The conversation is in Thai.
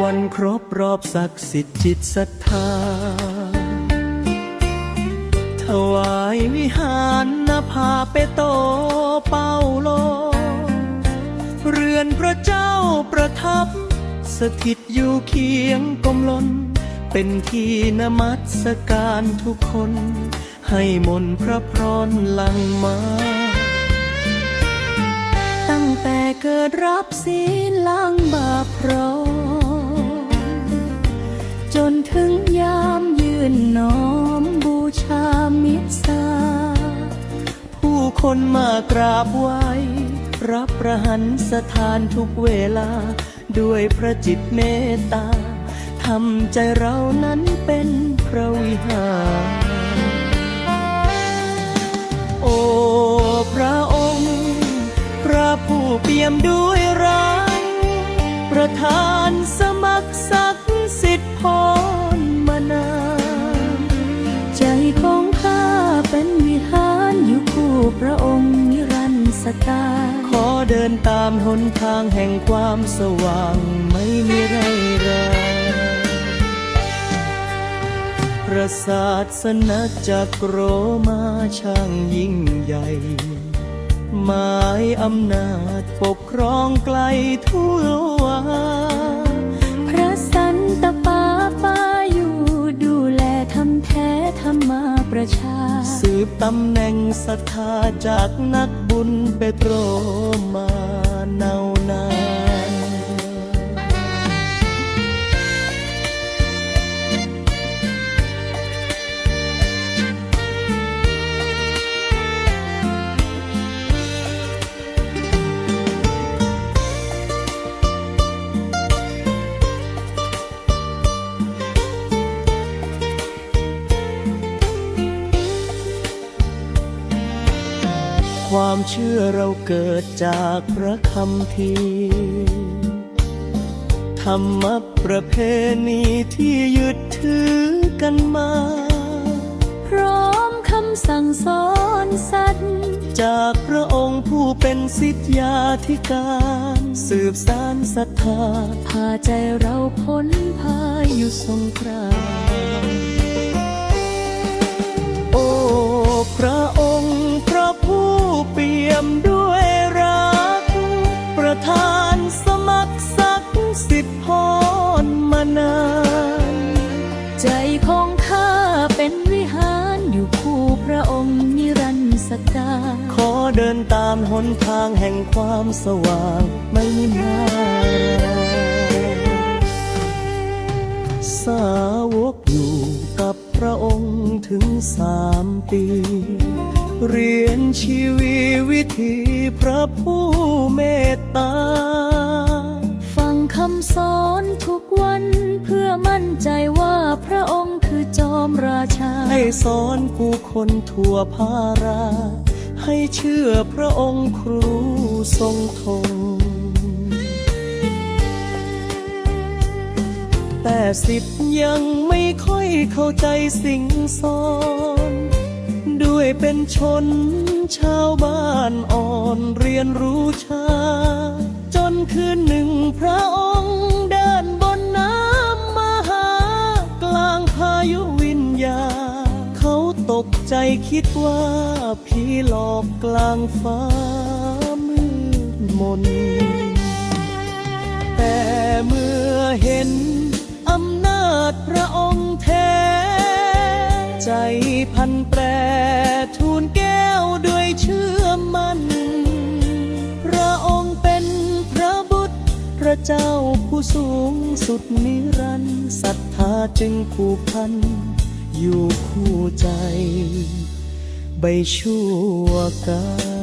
วันครบรอบศักดิ์สิทธิ์จิตศรัทธา ถวายวิหารนภาเปโตเป้าโล เรือนพระเจ้าประทับ สถิตอยู่เคียงกลมลน เป็นที่นมัสการทุกคน ให้มนพระพรหลังมาตั้งแต่เกิดรับศีลล้างบาปากราบไหว้ รับประหันสถานทุกเวลา ด้วยพระจิตเมตตาทำใจเรานั้นเป็นพระวิหาร โอ้พระองค์ พระผู้เปี่ยมด้วยรักประทานสมัครศัก ตา ขอเดินตามหนทางแห่งความสว่างไม่มีไรราประสาทสนาจักโรมาช่างยิ่งใหญ่ หมายอำนาจปกครองไกลทั่วา ตำแหน่งศรัทธาจากนักบุญเปโตรมาเนา ความเชื่อเราเกิดจากพระคำพีร์ธรรมประเพณีที่ยึดถือกันมา พร้อมคำสั่งสอนสัตว์จากพระองค์ผู้เป็นสิทธยาธิการ สืบสานศรัทธาพาใจเราพ้นพายุสงครามโอ้พระองค์ เปี่ยมด้วยรัก ประทานสมัครศักสิทธิ์พรมานาน ใจของข้าเป็นวิหารอยู่คู่พระองค์นิรันดร์สตา ขอเดินตามหนทางแห่งความสว่างไม่มีมายสาวกอยู่กับพระองค์ถึงสามปี เรียนชีวิต วิธีพระผู้เมตตา ฟังคำสอนทุกวันเพื่อมั่นใจว่าพระองค์คือจอมราชา ให้สอนผู้คนทั่วภารา ให้เชื่อพระองค์ครูทรงธงแต่สิทธิ์ยังไม่ค่อยเข้าใจสิ่งสอน ด้วยเป็นชน ชาวบ้านอ่อนเรียนรู้ชา จนคืนหนึ่งพระองค์เดินบนน้ำมหากลางพายุวิญญา เขาตกใจคิดว่าผีหลอกกลางฟ้ามืดมน แต่เมื่อเห็นอำนาจพระองค์แท้ ใจพันแปร เจ้าผู้สูงสุดนิรันดร์ศรัทธาจึงผูกพัน อยู่คู่ใจ ใบชั่วกา